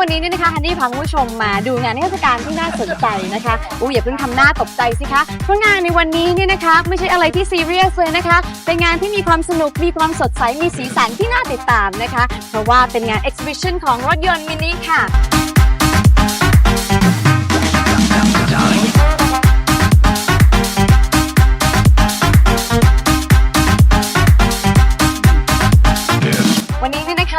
วันนี้เนี่ยนะคะคันดี้พาคุณผู้ชมมาดูงานเทศกาลที่น่าสนใจนะคะอู้อย่าเพิ่งทำหน้าตกใจสิคะเพราะงานในวันนี้เนี่ยนะคะ ไม่ใช่อะไรที่ซีเรียสเลยนะคะ เป็นงานที่มีความสนุกมีความสดใสมีสีสันที่น่าติดตามนะคะ เพราะว่าเป็นงานเอ็กซิบิชันของรถยนต์มินิค่ะ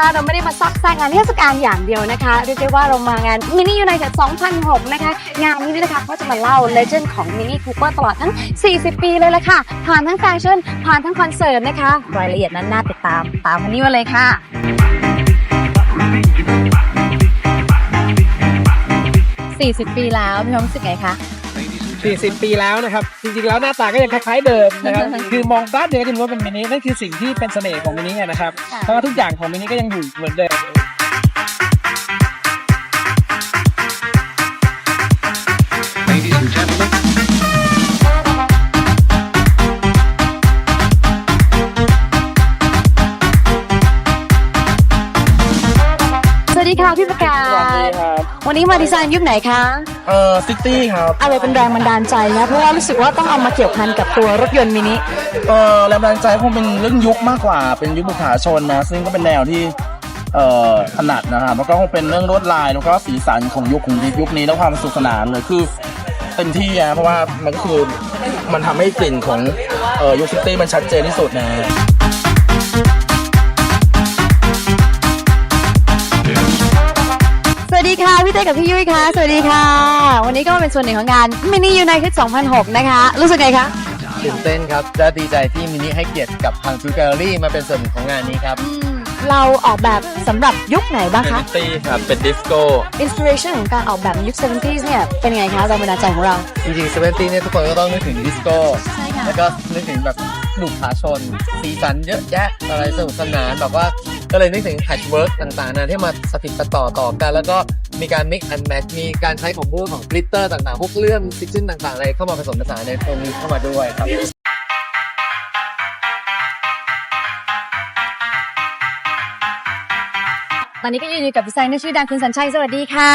เนี่ยนะเราไม่ได้มาซักแซกงานเทศกาลอย่างเดียวนะคะเรียกได้ว่าเรามางานมินิยูไนเต็ด2006 นะคะ งานนี้เนี่ยนะคะเขาจะมาเล่าเลเจนด์ของมินิคูเปอร์ตลอดทั้ง 40 ปีเลยละค่ะ ผ่านทั้งแฟชั่นผ่านทั้งคอนเสิร์ตนะคะ รายละเอียดนั้นน่าติดตามตามวันนี้มาเลยค่ะ40 ปีแล้วพี่น้องรู้สึกไงคะ 40 ปีแล้วนะครับ จริงๆ แล้วหน้าตาก็ยังคล้ายๆเดิมนะครับ คือมองด้านเดียวกันว่าเป็นมินินั่นคือสิ่งที่เป็นเสน่ห์ของมินินะครับค่ะเพราะว่าทุกอย่างของมินิก็ยังอยู่เหมือนเดิม วันนี้มาดีไซน์ยุคไหนคะเอ่อซิตี้ครับอะไรเป็นแรงบันดาลใจนะเพราะว่ารู้สึกว่าต้องเอามาเกี่ยวพันกับตัวรถยนต์มินิเออแรงบันดาลใจคงเป็นเรื่องยุคมากกว่า เป็นยุคบุคาชนนะ ซึ่งก็เป็นแนวที่เอ่อถนัดนะครับแล้วก็คงเป็นเรื่องลวดลายแล้วก็สีสันของยุคของยุคนี้แล้วความสนุกสนานเลยคือเต็มที่นะเพราะว่ามันก็คือมันทำให้กลิ่นของเอ่อยุคซิตี้มันชัดเจนที่สุดนะ ค่ะพี่เต้กับพี่ยุ้ยค่ะสวัสดีค่ะ วันนี้ก็มาเป็นส่วนหนึ่งของงานมินิยูไนเต็ด2006 นะคะ รู้สึกไงคะตื่นเต้นครับและดีใจที่มินิให้เกียรติกับทางทูแกลเลอรี่มาเป็นส่วนหนึ่งของงานนี้ครับ เราออกแบบสำหรับยุคไหนบ้างเป็นคะดิสตี้ครับ เป็นดิสโก้ อินสปิเรชันของการออกแบบในยุค 70s เนี่ย เป็นไงคะแรงบันดาลใจของเรา จริงๆเซเวนตี้เนี่ยทุกคนก็ต้องนึกถึงดิสโก้ ใช่ค่ะ แล้วก็นึกถึงแบบหนุกขาชน สีสันเยอะแยะอะไรสนุกสนานแบบว่าก็เลยนึกถึงแฮชเวิร์กต่างๆนะที่มาสถิตต่อต่อกัน แล้วก็ มีการ mix and match มีการใช้ของพวกของกลิตเตอร์ต่างๆ พวกเลื่อมซิกซินต่างๆ อะไรเข้ามาผสมผสานในตรงนี้เข้ามาด้วยครับ ตอนนี้ก็ยืนอยู่กับดีไซเนอร์ชื่อดังคุณสัญชัยสวัสดีค่ะ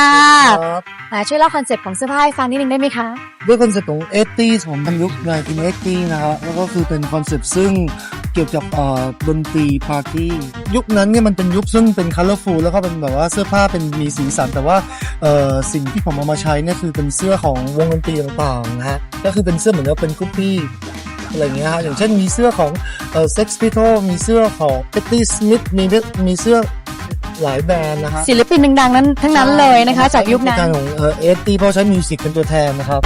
อ่าช่วยเล่าคอนเซ็ปต์ของเสื้อผ้าให้ฟังนิดนึงได้ไหมคะ ด้วยคอนเซ็ปต์ของ 80ของทางยุค1980นะครับแล้วก็คือเป็นคอนเซ็ปต์ซึ่ง เกี่ยวกับเอ่อดนตรีปาร์ตี้ยุคนั้นเนี่ยมันเป็นยุคซึ่งเป็น colorful แล้วก็เป็นแบบว่าเสื้อผ้าเป็นมีสีสัน แต่ว่าเอ่อสิ่งที่ผมเอามาใช้เนี่ยคือเป็นเสื้อของวงดนตรีต่างๆนะฮะก็คือเป็นเสื้อเหมือนกับเป็นกรุ๊ปปี้อะไรอย่างเงี้ยฮะอย่างเช่นมีเสื้อของเอ่อ Sex Pistols มีเสื้อของ Patti Smith มีมีเสื้อหลายแบรนด์นะฮะศิลปินดังๆนั้นทั้งนั้นเลยนะคะ จากยุคนั้นการของเอ่อ80เพราะใช้มิวสิกเป็นตัวแทนนะครับ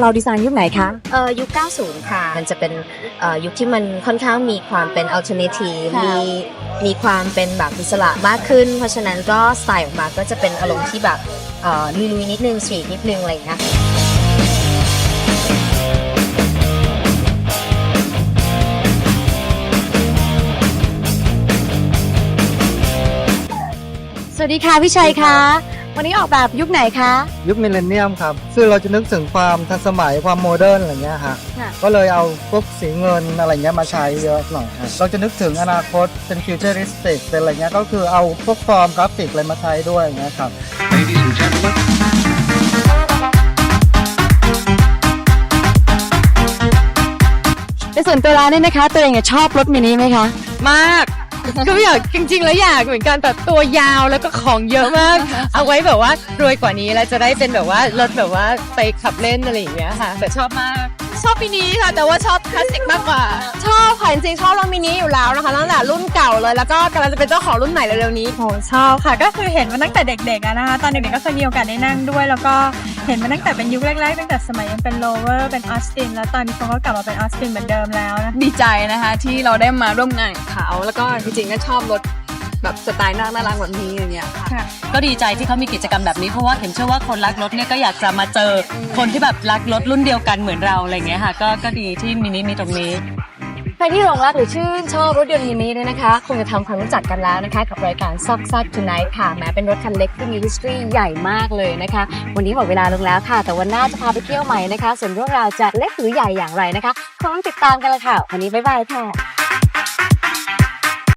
เราดีไซน์ยุคไหนคะ เอ่อยุค 90 ค่ะ มันจะเป็นเอ่อยุคที่มันค่อนข้างมีความเป็น alternative ค่ะ มีมีความเป็นแบบอิสระมากขึ้น เพราะฉะนั้นก็สไตล์ออกมาก็จะเป็นอารมณ์ที่แบบเอ่อลุยๆนิดนึงสวีทนิดนึงอะไรอย่างเงี้ย สวัสดีค่ะพี่ชัยคะ วันนี้ออกแบบยุคไหนคะ ยุคมิลเลนเนียมครับ ซึ่งเราจะนึกถึงความทันสมัยความโมเดิร์นอะไรเงี้ยฮะ ค่ะ ก็เลยเอาพวกสีเงินอะไรเงี้ยมาใช้เยอะหน่อยฮะเราจะนึกถึงอนาคตเป็นฟิวเจอริสติกเป็นอะไรเงี้ย ก็คือเอาพวกฟอร์มกราฟิกอะไรมาใช้ด้วยอย่างเงี้ยครับในส่วนตัวร้านเนี่ยนะคะ ตัวเองเนี่ยชอบรถมินิไหมคะ มาก ก็อยากจริง ๆ แล้วอยากเหมือนกันแต่ตัวยาวแล้วก็ของเยอะมาก เอาไว้แบบว่ารวยกว่านี้แล้วจะได้เป็นแบบว่ารถแบบว่าไปขับเล่นอะไรอย่างเงี้ยค่ะ แต่ชอบมาก ชอบมินิค่ะ แต่ว่าชอบคลาสสิกมากกว่า ชอบค่ะจริงๆชอบรถมินิอยู่แล้วนะคะตั้งแต่รุ่นเก่าเลยแล้วก็กำลังจะเป็นเจ้าของรุ่นใหม่เร็วๆนี้โหชอบค่ะก็คือเห็นมาตั้งแต่เด็กๆอะนะคะ ตอนเด็กๆก็เคยมีโอกาสได้นั่งด้วย แล้วก็เห็นมาตั้งแต่เป็นยุคแรกๆตั้งแต่สมัยยังเป็นโลเวอร์เป็นออสตินแล้วตอนนี้เขาก็กลับมาเป็นออสตินเหมือนเดิมแล้วนะดีใจนะคะที่เราได้มาร่วมงานกับเขาแล้วก็จริงๆก็ชอบรถ แบบสไตล์น่ารักๆแบบนี้อย่างเงี้ยค่ะ ค่ะ ก็ดีใจที่เขามีกิจกรรมแบบนี้เพราะว่าเข็มเชื่อว่าคนรักรถเนี่ยก็อยากจะมาเจอคนที่แบบรักรถรุ่นเดียวกันเหมือนเราอะไรเงี้ยค่ะ ก็ก็ดีที่มินิมีตรงนี้ ใครที่หลงรักหรือชื่นชอบรถยนต์มินิเนี่ยนะคะคงจะทำความรู้จักกันแล้วนะคะ กับรายการซอกซัก Tonight ค่ะแม้เป็นรถคันเล็กที่มี history ใหญ่มากเลยนะคะ วันนี้หมดเวลาลงแล้วค่ะ แต่วันหน้าจะพาไปเที่ยวใหม่นะคะ ส่วนเรื่องราวจะเล็กหรือใหญ่อย่างไรนะคะคงต้องติดตามกันละค่ะ วันนี้บ๊ายบายค่ะ